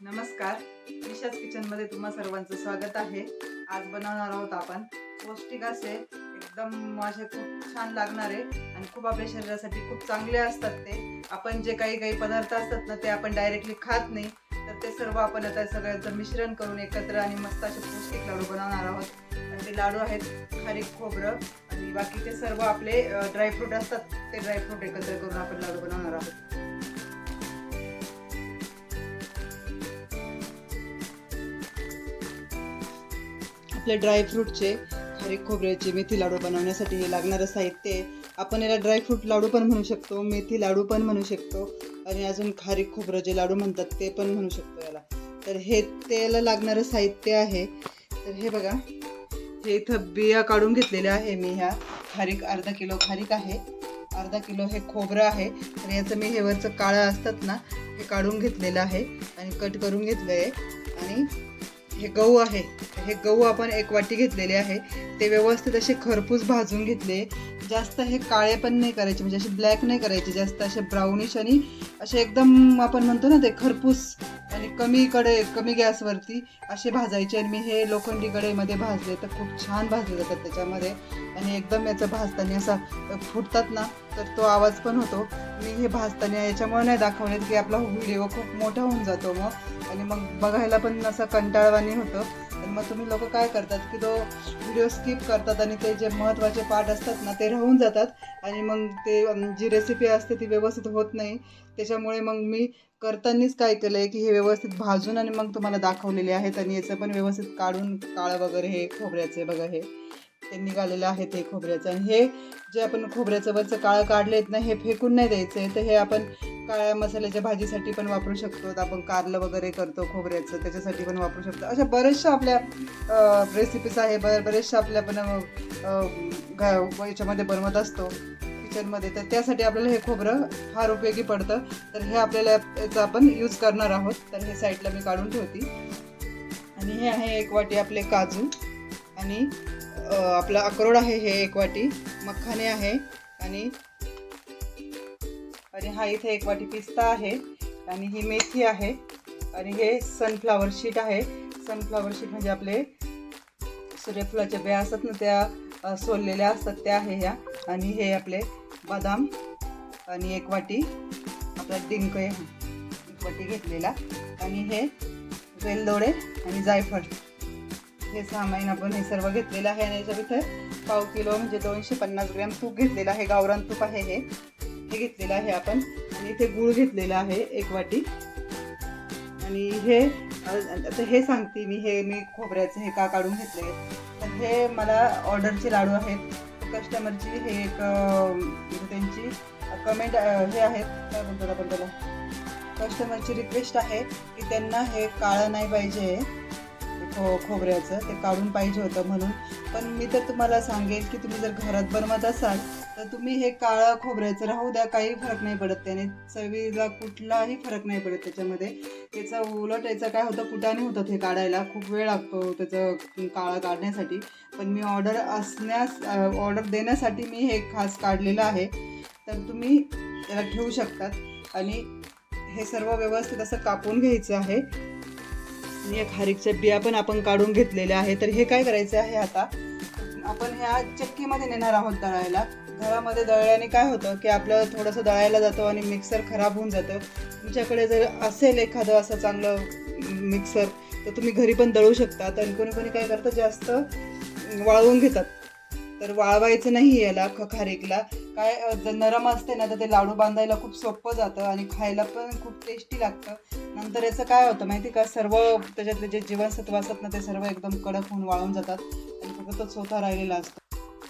नमस्कार. निशाच किचनमध्ये तुम्हा सर्वांचं स्वागत आहे. आज बनवणार आहोत आपण पौष्टिक असे एकदम असे खूप छान लागणारे आणि खूप आपल्या शरीरासाठी खूप चांगले असतात ते. आपण जे काही काही पदार्थ असतात ना ते आपण डायरेक्टली खात नाही. तर ते सर्व आपण आता सगळ्यांचं मिश्रण करून एकत्र आणि मस्त असे पौष्टिक लाडू बनवणार आहोत. आणि ते लाडू आहेत खारीक खोबरं आणि बाकीचे सर्व आपले ड्रायफ्रूट असतात ते ड्रायफ्रूट एकत्र करून आपण लाडू बनवणार आहोत. आपले ड्रायफ्रूटचे खारीक खोबऱ्याचे मेथी लाडू बनवण्यासाठी हे लागणारं साहित्य आहे. आपण याला ड्रायफ्रूट लाडू पण म्हणू शकतो मेथी लाडू पण म्हणू शकतो आणि अजून खारीक खोबरं जे लाडू म्हणतात ते पण म्हणू शकतो याला. तर हे त्याला लागणारं साहित्य आहे. तर हे बघा हे इथं बिया काढून घेतलेल्या आहे मी ह्या. खारीक अर्धा किलो खारीक आहे. अर्धा किलो हे खोबरं आहे. तर याचं मी हे वरचं काळं असतात ना हे काढून घेतलेलं आहे आणि कट करून घेतलं आहे आणि हे गहू आहे. हे गहू आपण एक वाटी घेतलेले आहे. ते व्यवस्थित असे खरपूस भाजून घेतले. जास्त हे काळे पण नाही करायचे म्हणजे असे ब्लॅक नाही करायचे. जास्त असे ब्राउनिश आणि असे एकदम आपण म्हणतो ना ते खरपूस आणि कमी कडे कमी गॅसवरती असे भाजायचे आणि मी हे लोखंडी कढईमध्ये भाजले तर खूप छान भाजले जातात त्याच्यामध्ये. आणि एकदम याचं भाजताना असा फुटतात ना तर तो आवाज पण होतो. मी हे भाजताना याच्यामुळे नाही दाखवले की आपला व्हिडिओ खूप मोठा होऊन जातो मग. आणि मग बघायला पण असं कंटाळवाणी होतं. आणि मग तुम्ही लोक काय करतात की तो व्हिडिओ स्किप करतात आणि ते जे महत्त्वाचे पार्ट असतात ना ते राहून जातात. आणि मग ते जी रेसिपी असते ती व्यवस्थित होत नाही. त्याच्यामुळे मग मी करतानाच काय केलं आहे की हे व्यवस्थित भाजून आणि मग तुम्हाला दाखवलेले आहेत आणि याचं पण व्यवस्थित काढून काळं वगैरे हे खोबऱ्याचे बघा हे. ते निघालेलं आहे ते खोबऱ्याचं. आणि हे जे आपण खोबऱ्याचं वरचं काळं काढले आहेत ना हे फेकून नाही द्यायचं आहे तर हे आपण काळ्या मसाल्याच्या भाजीसाठी पण वापरू शकतो. आपण कारलं वगैरे करतो खोबऱ्याचं त्याच्यासाठी पण वापरू शकतो. अशा बऱ्याचशा आपल्या रेसिपीज आहे. ब बरेचशा आपल्या पण घ- याच्यामध्ये बनवत असतो. किचनमध्ये तर त्यासाठी आपल्याला हे खोबरं फार उपयोगी पडतं. तर हे आपल्याला याचा आपण यूज करणार आहोत. तर हे साईडला मी काढून ठेवते. आणि हे आहे एक वाटी आपले काजू. आणि आपला अक्रोड आहे हे एक वाटी. मखाने आहे. आणि आणि हा इथे एक वाटी पिस्ता आहे. आणि ही मेथी आहे. आणि हे सनफ्लावर शीट आहे. सनफ्लावर शीट म्हणजे आपले सूर्यफुलाच्या बिया असतात ना त्या सोललेल्या असतात त्या आहे ह्या. आणि हे आपले बदाम आणि एक वाटी आपला डिंक आहे एक वाटी घेतलेला. आणि हे वेलदोडे आणि जायफळ. हे सामान आपण हे सर्व घेतलेलं आहे आणि याच्या इथे पाव किलो म्हणजे दोनशे पन्नास ग्रॅम तूप घेतलेलं आहे. गावरान तूप आहे हे. हे घेतलेलं आहे आपण. आणि इथे गूळ घेतलेला आहे एक वाटी. आणि हे आता हे सांगते मी. हे मी खोबऱ्याचं हे का काढून घेतले तर हे मला ऑर्डरचे लाडू आहेत. कस्टमरची हे एक म्हणजे त्यांची कमेंट हे आहेत. काय म्हणतात आपण त्याला? कस्टमरची रिक्वेस्ट आहे की त्यांना हे काळं नाही पाहिजे. खो खोबऱ्याचं. ते काढून पाहिजे होतं म्हणून. पण मी तर तुम्हाला सांगेल की तुम्ही जर घरात बनवत असाल तर तुम्ही हे काळं खोबऱ्याचं राहू द्या काही फरक नाही पडत त्याने. चवीला कुठलाही फरक नाही पडत त्याच्यामध्ये. त्याचा उलट याचं काय होतं कुटाने होतं हे काढायला. खूप वेळ लागतो त्याचं काळं काढण्यासाठी. पण मी ऑर्डर असण्यास ऑर्डर देण्यासाठी मी हे खास काढलेलं आहे. तर तुम्ही त्याला ठेवू शकतात. आणि हे सर्व व्यवस्थित असं कापून घ्यायचं आहे. या खारीकच्या बिया पण आपण काढून घेतलेल्या आहे तर हे काय करायचं आहे आता? आपण ह्या चक्कीमध्ये नेणार आहोत दळायला घरामध्ये दळल्याने काय होतं की आपलं थोडंसं दळायला जातं आणि मिक्सर खराब होऊन जातं. तुमच्याकडे जर असेल एखादं असं चांगलं मिक्सर तर तुम्ही घरी पण दळू शकता. आणि कोणी कोणी काय करतं जास्त वाळवून घेतात. तर वाळवायचं नाही याला ख खारीकला काय जर नरम असते ना तर ते लाडू बांधायला खूप सोपं जातं आणि खायला पण खूप टेस्टी लागतं. नंतर याचं काय होतं माहिती का? सर्व त्याच्यातले जे जीवनसत्व असतात ना ते सर्व एकदम कडक होऊन वाळून जातात. आणि फक्त तो चोथा राहिलेला असतो.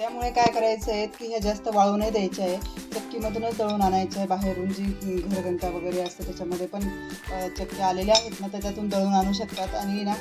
त्यामुळे काय करायचं आहे की ह्या जास्त वाळू नाही द्यायच्या आहे. चक्कीमधूनच दळून आणायचं आहे बाहेरून जी घरघंटा वगैरे असते त्याच्यामध्ये. पण चक्की आलेल्या आहेत ना त्याच्यातून दळून आणू शकतात. आणि ना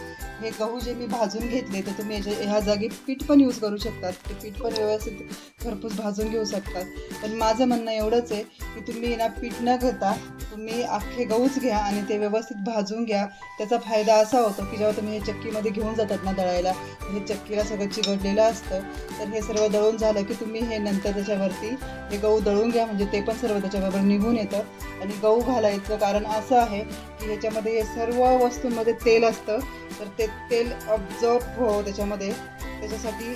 हे गहू जे मी भाजून घेतले तर तुम्ही याच्या ह्या जागी पीठ पण यूज करू शकतात. ते पीठ पण व्यवस्थित घरपूस भाजून घेऊ शकतात. पण माझं म्हणणं एवढंच आहे की तुम्ही ना पीठ न घेता तुम्ही अख्खे गहूच घ्या आणि ते व्यवस्थित भाजून घ्या. त्याचा फायदा असा होतो की जेव्हा तुम्ही हे चक्कीमध्ये घेऊन जातात ना दळायला हे चक्कीला सगळं चिघडलेलं असतं. तर हे सर्व दळून झालं की तुम्ही हे नंतर त्याच्यावरती हे गहू दळून घ्या. घ्या म्हणजे ते पण सर्व त्याच्याबरोबर निघून येतं. आणि गहू घालायचं कारण असं आहे की ह्याच्यामध्ये हे सर्व वस्तूंमध्ये तेल असतं. तर ते तेल ऑब्झर्व हो त्याच्यामध्ये. त्याच्यासाठी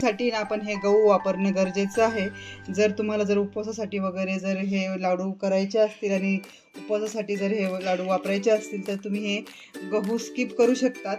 साठी ना आपण हे गहू वापरणं गरजेचं आहे. जर तुम्हाला जर उपवासासाठी वगैरे जर हे लाडू करायचे असतील आणि उपवासासाठी जर हे लाडू वापरायचे असतील तर तुम्ही हे गहू स्किप करू शकतात.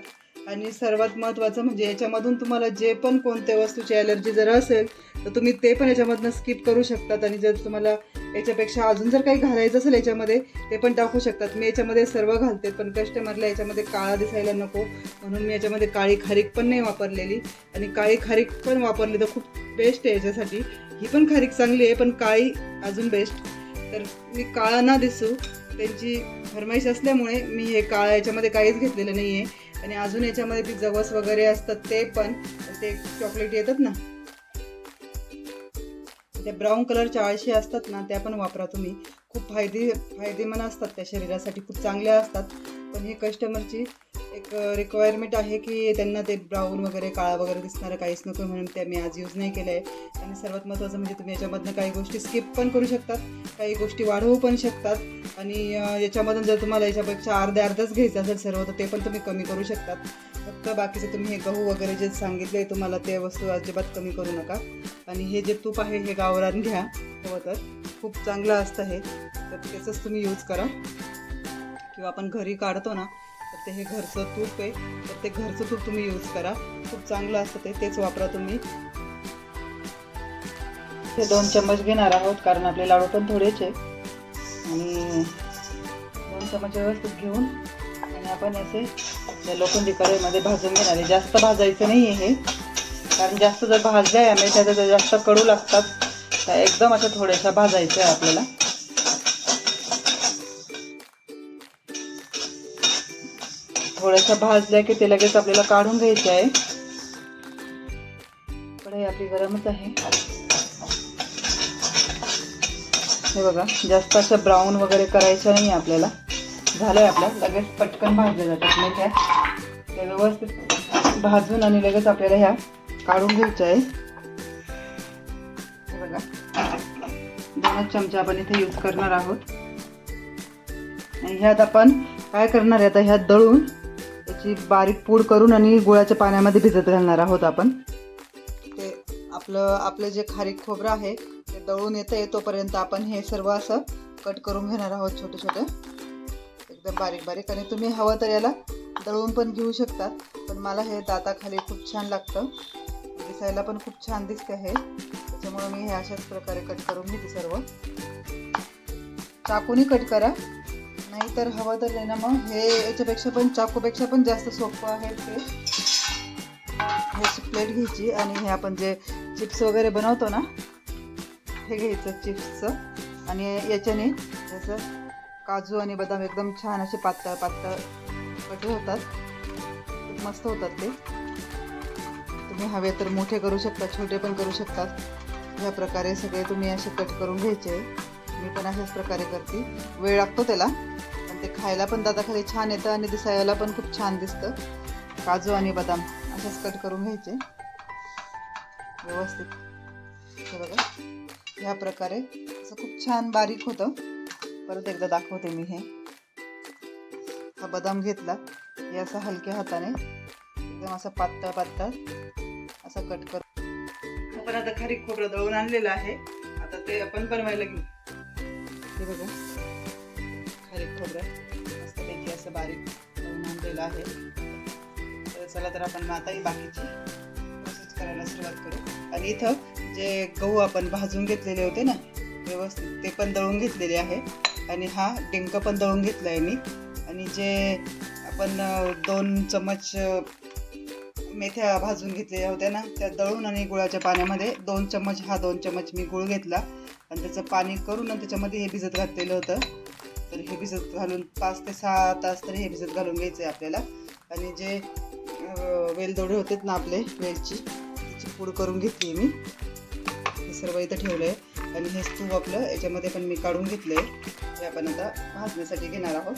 आणि सर्वात महत्त्वाचं म्हणजे याच्यामधून तुम्हाला जे पण कोणत्या वस्तूची ॲलर्जी जर असेल तर तुम्ही ते पण याच्यामधनं स्किप करू शकतात. आणि जर तुम्हाला याच्यापेक्षा अजून जर काही घालायचं असेल याच्यामध्ये ते पण टाकू शकतात. मी याच्यामध्ये सर्व घालते पण कस्टमरला याच्यामध्ये काळा दिसायला नको. म्हणून मी याच्यामध्ये काळी खारीक पण नाही वापरलेली. आणि काळी खारीक पण वापरली तर खूप बेस्ट आहे याच्यासाठी. ही पण खारीक चांगली आहे पण काळी अजून बेस्ट तर मी काळा ना दिसू त्यांची फरमाईश असल्यामुळे मी हे काळा याच्यामध्ये काहीच घेतलेलं नाही आहे आणि अजून याच्यामध्ये ती जवस वगैरे असतात ते पण ते चॉकलेट येतात ना. त्या ब्राऊन कलरच्या आळशी असतात ना त्या पण वापरा तुम्ही. खूप फायदे फायदेमंद असतात त्या शरीरासाठी खूप चांगल्या असतात. पण हे कस्टमरची एक रिक्वायरमेंट आहे की त्यांना ते ब्राऊन वगैरे काळा वगैरे दिसणारं काहीच नको म्हणून त्या मी आज यूज नाही केलं आहे आणि सर्वात महत्त्वाचं म्हणजे तुम्ही याच्यामधनं काही गोष्टी स्किप पण करू शकतात. काही गोष्टी वाढवू पण शकतात. आणि याच्यामधून जर तुम्हाला याच्यापेक्षा अर्ध्या अर्धच घ्यायचं असेल सर्व तर ते पण तुम्ही कमी करू शकतात. फक्त बाकीचे तुम्ही हे गहू वगैरे जे सांगितले तुम्हाला ते वस्तू अजिबात कमी करू नका. आणि हे जे तूप आहे हे गावरान घ्या. हवं तर खूप चांगलं असतं हे. तर त्याचंच तुम्ही यूज करा. किंवा आपण घरी काढतो ना तर ते हे घरचं तूप आहे. तर ते घरचं तूप तुम्ही यूज करा. खूप चांगलं असतं ते. तेच वापरा तुम्ही. हे दोन चम्मच घेणार आहोत कारण आपले लाडू पण थोडेच आहे आणि दोन चम्मच व्यवस्थित घेऊन आणि आपण असे त्या लोखंडी कढईमध्ये भाजून घेणार आहे. जास्त भाजायचं नाही आहे हे. कारण जास्त जर भाजल्या या मेथ्या तर जास्त कडू लागतात त्या एकदम अशा थोड्याशा भाजायचं आहे आपल्याला. थोड्याशा भाजल्या की ते लगेच आपल्याला काढून घ्यायचे आहे. कढई आपली गरमच आहे. हे बघा जास्त असं ब्राऊन वगैरे करायचं नाही आपल्याला. झालंय आपलं लगेच पटकन भाजल्या जातात मेथ्या त्या व्यवस्थित भाजून आणि लगेच आपल्याला ह्या काढून घ्यायच्या आहे. हे बघा दोनच चमचे आपण इथे यूज करणार आहोत. आणि ह्यात आपण काय करणार आहे? आता ह्यात दळून त्याची बारीक पूड करून आणि गुळाच्या पाण्यामध्ये भिजत घालणार आहोत आपण. ते आपलं आपलं जे खारीक खोबरं आहे ते दळून येतं आहे तोपर्यंत आपण हे सर्व असं कट करून घेणार आहोत छोटे छोटे. एकदम बारीक बारीक. आणि तुम्ही हवं तर याला दळून पण घेऊ शकतात पण मला हे दाताखाली खूप छान लागतं. दिसायला पण खूप छान दिसते हे. त्याच्यामुळे मी हे अशाच प्रकारे कट करून घेते सर्व. चाकूनी कट करा. नाहीतर हवं तर ना मग. हे याच्यापेक्षा पण चाकूपेक्षा पण जास्त सोपं आहे ते. ह्याची प्लेट घ्यायची आणि हे आपण जे चिप्स वगैरे बनवतो ना हे घ्यायचं चिप्सचं आणि याच्याने जसं काजू आणि बदाम एकदम छान असे पातळ पातळ कट होतात. खूप मस्त होतात ते. तुम्ही हवे तर मोठे करू शकता छोटे पण करू शकतात ह्या प्रकारे सगळे तुम्ही असे कट करून घ्यायचे. मी पण अशाच प्रकारे करते. वेळ लागतो त्याला. पण ते खायला पण दाताखाली छान येतं आणि दिसायला पण खूप छान दिसतं. काजू आणि बदाम असंच कट करून घ्यायचे. व्यवस्थित. हे बघा. ह्या प्रकारे असं खूप छान बारीक होतं. परत एकदा दाखवते मी हे. हा बदाम घेतला. हे असं हलक्या हाताने. एकदम असं पातळ पातळ असं कट कर आपण आता खारी खोबरं दळून आणलेलं आहे. आता ते आपण बनवायला घेऊ. हे बघा. खारी खोबरं. मस्तपैकी असं बारीक आणलेलं आहे. तर चला तर आपण आताही बाकीची प्रोसेस करायला सुरुवात करू. आणि इथं जे गहू आपण भाजून घेतलेले होते ना व्यवस्थित ते पण दळून घेतलेले आहे. आणि हा डिंक पण दळून घेतला आहे मी. आणि जे आपण दोन चमच मेथ्या भाजून घेतलेल्या होत्या ना त्या दळून आणि गुळाच्या पाण्यामध्ये दोन चम्मच हा दोन चम्मच मी गुळ घेतला. आणि त्याचं पाणी करून आणि त्याच्यामध्ये हे भिजत घातलेलं होतं. तर हे भिजत घालून पाच ते सहा तास तरी हे भिजत घालून घ्यायचं आहे आपल्याला. आणि जे वेलदोडे होते ना आपले वेलची त्याची पूड करून घेतली मी. हे सर्व इथं ठेवलं आहे आणि हे तूप आपलं याच्यामध्ये पण मी काढून घेतलं आहे हे आपण आता भाजण्यासाठी घेणार आहोत.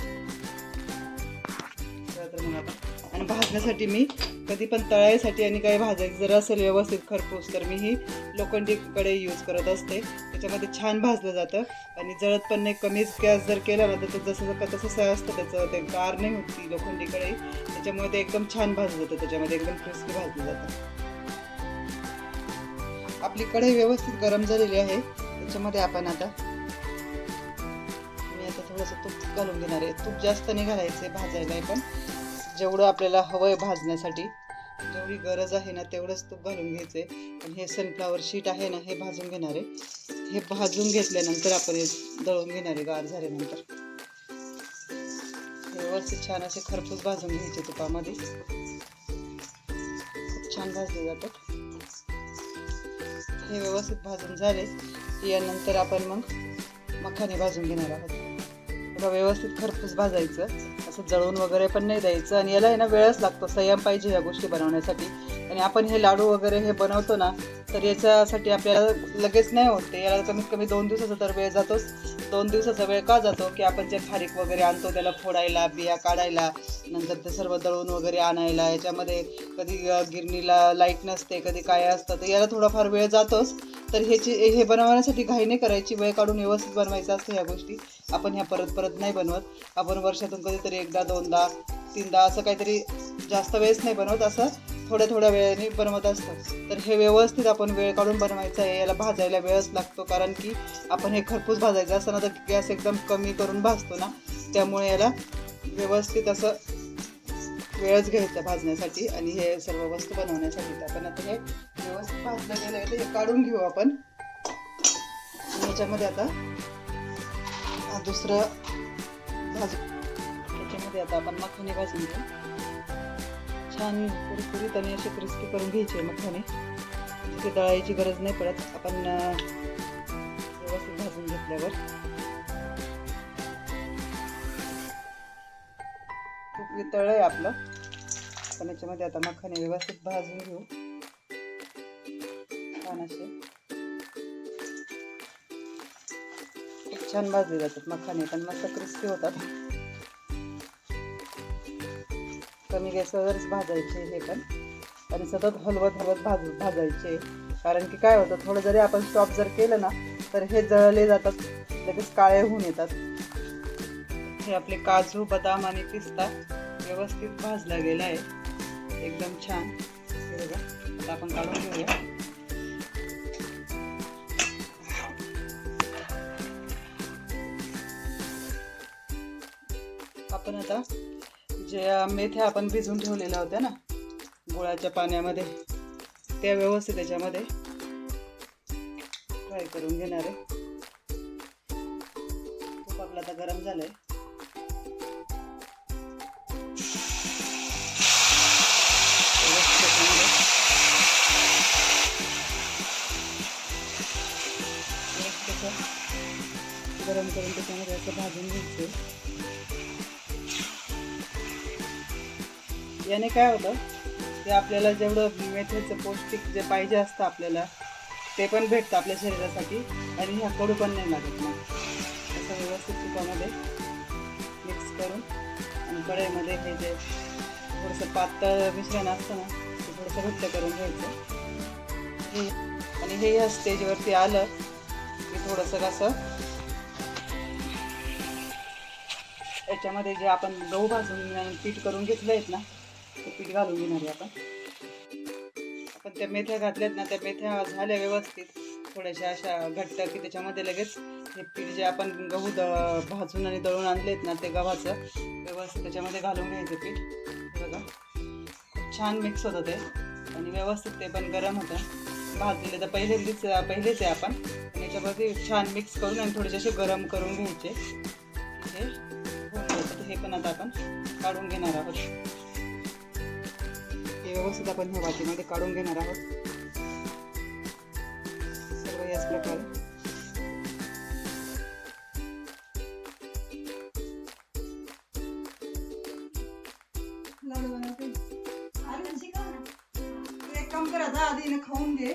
तर मग आपण आणि भाजण्यासाठी मी कधी पण तळायसाठी आणि काही भाजायचं जर असेल व्यवस्थित खरपूस तर मी ही लोखंडी कढई यूज करत असते. त्याच्यामध्ये छान भाजलं जातं. आणि जळत पण नाही कमीच गॅस जर केला ना तर ते जसं का तसं असतं त्याचं ते गार नाही होत ती लोखंडी कढई त्याच्यामुळे ते एकदम छान भाजलं जातं त्याच्यामध्ये एकदम क्रिस्पी भाजलं जातं. आपली कढई व्यवस्थित गरम झालेली आहे. त्याच्यामध्ये आपण आता मी आता थोडंसं तूप घालून घेणार आहे. तूप जास्त नाही आहे भाजायला पण. जेवढं आपल्याला हवं आहे भाजण्यासाठी जेवढी गरज आहे ना तेवढंच तूप घालून घ्यायचं. आहे आणि हे सनफ्लावर शीट आहे ना हे भाजून घेणार. आहे हे भाजून घेतल्यानंतर आपण हे दळून घेणार आहे गार झाल्यानंतर. व्यवस्थित छान असे खरपूस भाजून घ्यायचे तुपामध्ये. खूप छान भाजले जातात. हे व्यवस्थित भाजून झाले यानंतर आपण मग मखाने भाजून घेणार आहोत. बघा व्यवस्थित खरपूस भाजायचं. असं जळून वगैरे पण नाही द्यायचं. आणि याला आहे ना वेळच लागतो संयम पाहिजे या गोष्टी बनवण्यासाठी. आणि आपण हे लाडू वगैरे हे बनवतो ना तर याच्यासाठी आपल्याला लगेच नाही होत ते. याला कमीत कमी दोन दिवसाचा तर वेळ जातोच. दोन दिवसाचा वेळ का जातो? की आपण जे खारीक वगैरे आणतो त्याला फोडायला बिया काढायला नंतर ते सर्व दळून वगैरे आणायला याच्यामध्ये कधी गिरणीला लाइट नसते कधी काय असतं तर याला थोडाफार वेळ जातोच. तर ह्याची हे बनवण्यासाठी घाई नाही करायची वेळ काढून व्यवस्थित बनवायचं असतं ह्या गोष्टी. आपण ह्या परत परत नाही बनवत. आपण वर्षातून कधीतरी एकदा दोनदा तीनदा असं काहीतरी जास्त वेळेस नाही बनवत. असं थोड्या थोड्या वेळाने बनवत असतं. तर हे व्यवस्थित आपण वेळ काढून बनवायचं आहे. याला भाजायला वेळच लागतो. कारण की आपण हे खरपूस भाजायचं असतं ना तर गॅस एकदम कमी करून भाजतो ना. त्यामुळे याला व्यवस्थित असं वेळच घ्यायचा भाजण्यासाठी आणि हे सर्व वस्तू बनवण्यासाठी. तर आपण आता हे व्यवस्थित भाजलं गेलं आहे. तर हे काढून घेऊ आपण. याच्यामध्ये आता दुसरं भाजू. त्याच्यामध्ये आता आपण मखाने भाजून घेऊ छान कुरकुरीत आणि असे क्रिस्पी करून घ्यायचे मखाने. तिथे दळायची गरज नाही पडत. आपण व्यवस्थित भाजून घेतल्यावर. तळं आहे आपलं. पण याच्यामध्ये आता मखाने व्यवस्थित भाजून घेऊ. छान असे छान भाजले जातात. मखाने पण मस्त क्रिस्पी होतात. कमी गॅसवरच भाजायचे हे पण. आणि सतत हलवत हलवत भाज भाजायचे. कारण की काय होतं थोडं जरी आपण स्टॉप जर केलं ना तर हे जळले जातात. लगेच काळे होऊन येतात. हे आपले काजू बदाम आणि पिस्ता व्यवस्थित भाजला गेला आहे एकदम छान. हे बघा आता आपण काढून घेऊया. आता जे मेथ्या आपण भिजून ठेवलेल्या होत्या ना गुळाच्या पाण्यामध्ये त्या व्यवस्थित त्याच्यामध्ये फ्राय करून घेणार आहे. खूप आपला आता गरम झालंय. गरम करून त्याच्यामध्ये असं भाजून घ्यायचं. याने काय होतं ते आपल्याला जेवढं मेथीचं पौष्टिक जे पाहिजे असतं आपल्याला ते पण भेटतं आपल्या शरीरासाठी आणि ह्या कडू पण नाही लागत मग. असं व्यवस्थित तुपामध्ये मिक्स करून आणि कढईमध्ये हे जे थोडंसं पातळ मिश्रण असतं ना ते थोडंसं घट्ट करून घ्यायचं. हे आणि हे या स्टेजवरती आलं की थोडंसं कसं याच्यामध्ये जे आपण गहू भाजून पीठ करून घेतलं आहेत ना ते पीठ घालून घेणार आहे आपण. आपण त्या मेथ्या घातल्यात ना त्या मेथ्या झाल्या व्यवस्थित. थोड्याशा अशा घट्ट की त्याच्यामध्ये लगेच हे पीठ जे आपण गहू द भाजून आणि दळून आणलेत ना ते गव्हाचं व्यवस्थित त्याच्यामध्ये घालून घ्यायचं पीठ. बघा खूप छान मिक्स होतं ते. आणि व्यवस्थित ते पण गरम होतं. भाजलेले तर पहिलेच पहिलेच आहे आपण. याच्यावरती छान मिक्स करून आणि थोडेसे असे गरम करून घ्यायचे. हे पण आता आपण काढून घेणार आहोत. व्यवस्थित आपण ह्या वाटीमध्ये काढून घेणार आहोत. सर्व याच प्रकारे. लाडू बनवते. तू काम कर आता आधी खाऊन घे.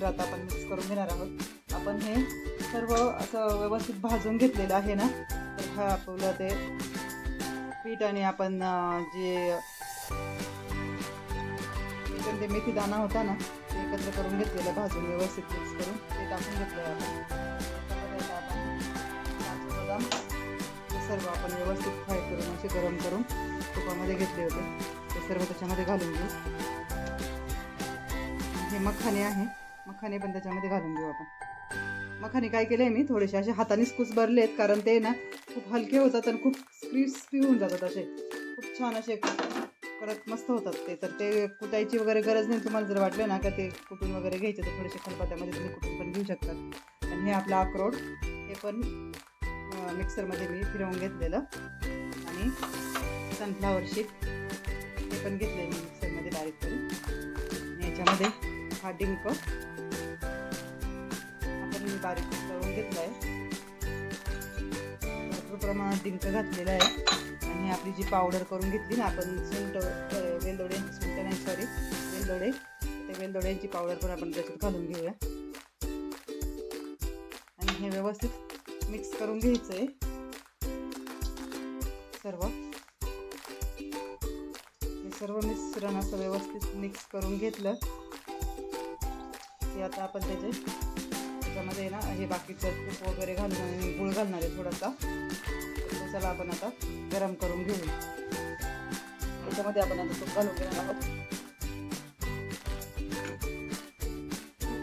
एकत्र आता आपण मिक्स करून घेणार आहोत. आपण हे सर्व असं व्यवस्थित भाजून घेतलेलं आहे ना? तर हा आपलं ते पीठ आणि आपण जे ते मेथी दाणा होता ना ते एकत्र करून घेतलेलं भाजून व्यवस्थित मिक्स करून ते टाकून घेतलं आपण. बदाम हे सर्व आपण व्यवस्थित फ्राय करून असे गरम करून तुपामध्ये घेतले होते. ते सर्व त्याच्यामध्ये घालून घेऊ. हे मखाने आहे. मखाने पण त्याच्यामध्ये घालून घेऊ आपण. मखाने काय केले मी थोडेसे असे हातानेच भरले आहेत कारण ते ना खूप हलके होतात आणि खूप क्रिस्पी होऊन जातात असे. खूप छान असे परत मस्त होतात ते. तर ते कुटायची वगैरे गरज नाही तुम्हाला जर वाटलं ना का ते कुटून वगैरे घ्यायचे तर थोडेसे खलपात्यामध्ये तुम्ही कुटून पण घेऊ शकतात आणि हे आपलं अक्रोड हे पण मिक्सरमध्ये मी फिरवून घेतलेलं. आणि सनफ्लावर शीट हे पण घेतलं मी मिक्सरमध्ये डायरेक्ट करून. याच्यामध्ये हा डिंक बारीक करून घेतलं आहे भरपूर प्रमाणात डिंक घातलेला आहे. आणि आपली जी पावडर करून घेतली ना आपण सुंट वेलदोडे सुंट नाही सॉरी वेलदोडे. ते वेलदोड्यांची पावडर पण आपण त्याच्यात घालून घेऊया. आणि हे व्यवस्थित मिक्स करून घ्यायचं आहे सर्व. हे सर्व मिश्रण असं व्यवस्थित मिक्स करून घेतलं. की आता आपण त्याचे त्याच्यामध्ये ना हे बाकीचं तूप वगैरे घालून आणि गुळ घालणार आहे थोडासा. तर चला आपण आता गरम करून घेऊ. त्याच्यामध्ये आपण आता तूप घालून घेणार आहोत.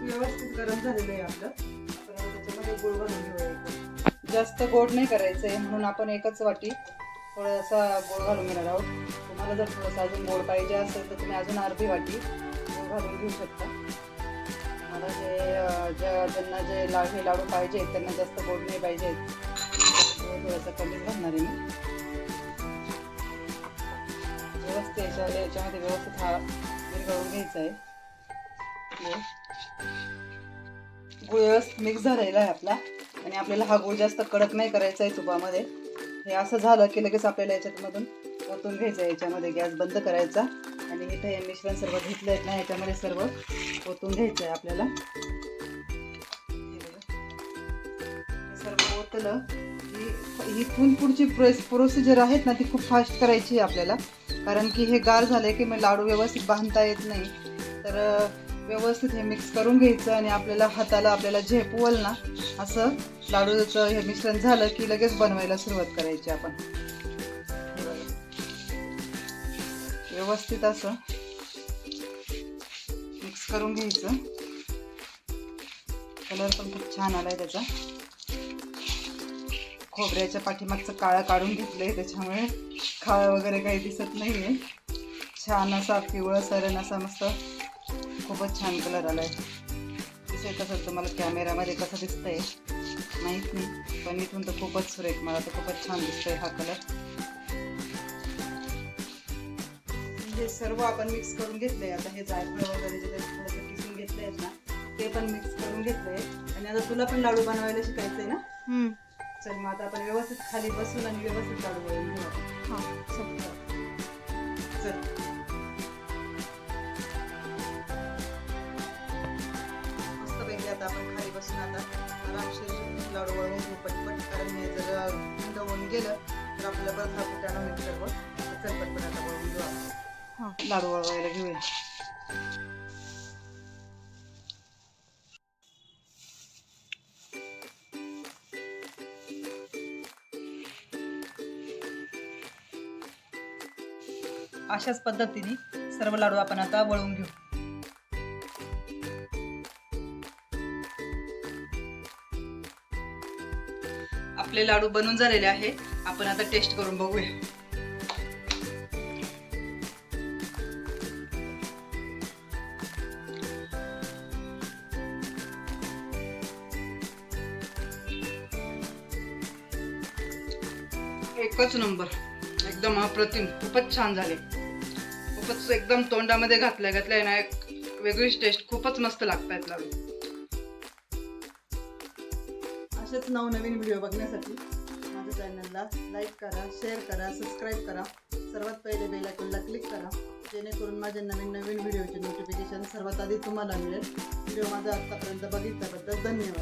व्यवस्थित गरम झालेलं आहे आपलं. आपण त्याच्यामध्ये गुळ घालून घेऊया जास्त गोड नाही करायचं आहे म्हणून आपण एकच वाटी थोडासा गोड घालून घेणार आहोत. तुम्हाला जर थोडंसं अजून गोड पाहिजे असेल तर तुम्ही अजून अर्धी वाटी गोड घालून घेऊ शकता. मला जे ज्या ज्यांना जे ला हे लाडू पाहिजे त्यांना जास्त गोड नाही पाहिजे. थोडंसं कमी घालणार आहे मी. व्यवस्थित याच्यामध्ये याच्यामध्ये व्यवस्थित हा विरघळून घ्यायचा आहे. गुळ. व्यवस्थित मिक्स झालेला आहे आपला. आणि आपल्याला हा गुळ जास्त कडक नाही करायचा आहे तुपामध्ये. हे असं झालं की लगेच आपल्याला याच्यामधून ओतून घ्यायचं आहे याच्यामध्ये गॅस बंद करायचा. आणि इथं हे मिश्रण सर्व घेतलं आहेत ना याच्यामध्ये सर्व ओतून घ्यायचं आहे आपल्याला. सर्व ओतलं की इथून पुढची प्रोस प्रोसिजर आहेत ना ती खूप फास्ट करायची आहे आपल्याला. कारण की हे गार झालं की मग लाडू व्यवस्थित बांधता येत नाही. तर व्यवस्थित हे मिक्स करून घ्यायचं आणि आपल्याला हाताला आपल्याला झेपवल ना असं लाडूचं हे मिश्रण झालं की लगेच बनवायला सुरुवात करायची आपण. व्यवस्थित असं मिक्स करून घ्यायचं. कलर पण खूप छान आला आहे त्याचा. खोबऱ्याच्या पाठीमागचं काळं काढून घेतलंय त्याच्यामुळे खाळ वगैरे काही दिसत नाही आहे छान असा पिवळं सरण असा मस्त खूपच छान कलर आलाय. दिसेल कसं तुम्हाला कॅमेरामध्ये कसं दिसतंय? माहीत नाही पण इथून तर खूपच सुरेख मला तर खूपच छान दिसतोय हा कलर हे सर्व आपण मिक्स करून घेतलंय आता हे जायफळ वगैरे जे थोडंसं किसून घेतलंय आहेत ना ते पण मिक्स करून घेतलंय. आणि आता तुला पण लाडू बनवायला शिकायचंय ना? चल मग आता आपण व्यवस्थित खाली बसून आणि व्यवस्थित लाडू बनवून घेऊ आपण. चल. मस्तपैकी आता आपण खाली बसून आता आरामशीर लाडू वळवून घेऊ पटपट कारण हे जर थंड होऊन गेलं तर आपल्याला परत हा होईल सर्व तर चल पटपट आता वळवून घेऊ आपण. लाडू वळवायला घेऊया अशाच पद्धतीने सर्व लाडू आपण आता वळवून घेऊ. आपले लाडू बनून झालेले आहे. आपण आता टेस्ट करून बघूया. एकच नंबर. एकदम अप्रतिम खूपच छान झाले. खूपच एकदम तोंडामध्ये घातल्या घातल्या ना एक वेगळीच टेस्ट खूपच मस्त लागतायत लाडू असेच नवनवीन व्हिडिओ बघण्यासाठी माझ्या चॅनलला लाईक करा शेअर करा सबस्क्राईब करा. सर्वात पहिले बेल आयकॉनला क्लिक करा. जेणेकरून माझ्या नवीन नवीन व्हिडिओचे नोटिफिकेशन सर्वात आधी तुम्हाला मिळेल. व्हिडिओ माझा आत्तापर्यंत बघितल्याबद्दल धन्यवाद.